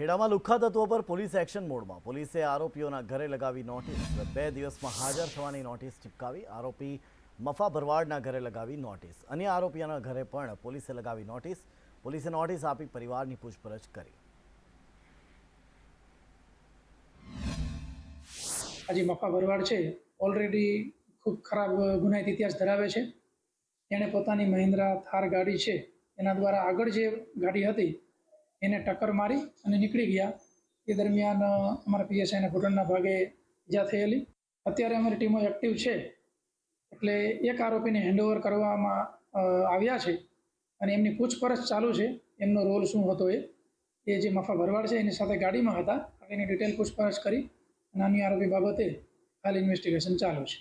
ખેડામાં લુખ્ખા તત્વો પર police action મોડમાં. પોલીસે આરોપીઓના ઘરે લગાવી નોટિસ. બે દિવસમાં હાજર થવાની નોટિસ ચિપકાવી આરોપી મફા ભરવાડના ઘરે લગાવી નોટિસ. અન્ય આરોપીઓના ઘરે પણ પોલીસે લગાવી નોટિસ. પોલીસે નોટિસ આપી પરિવારની પૂછપરછ કરી. આજે મફા ભરવાડ છે. ઓલરેડી ખૂબ ખરાબ ગુનાહિત ઇતિહાસ ધરાવે છે. એણે પોતાની મહિન્દ્રા થાર ગાડી છે. એના દ્વારા આગળ જે ગાડી હતી એને ટક્કર મારી અને નીકળી ગયા. એ દરમિયાન અમારા પીએસઆઈના ઘૂંટણના ભાગે ઈજા થયેલી. અત્યારે અમારી ટીમો એક્ટિવ છે. એટલે એક આરોપીને હેન્ડઓવર કરવામાં આવ્યા છે અને એમની પૂછપરછ ચાલુ છે. એમનો રોલ શું હતો એ. એ જે મફા ભરવાડ છે, એની સાથે ગાડીમાં હતા. એની ડિટેલ પૂછપરછ કરી અન્ય આરોપી બાબતે હાલ ઇન્વેસ્ટિગેશન ચાલુ છે.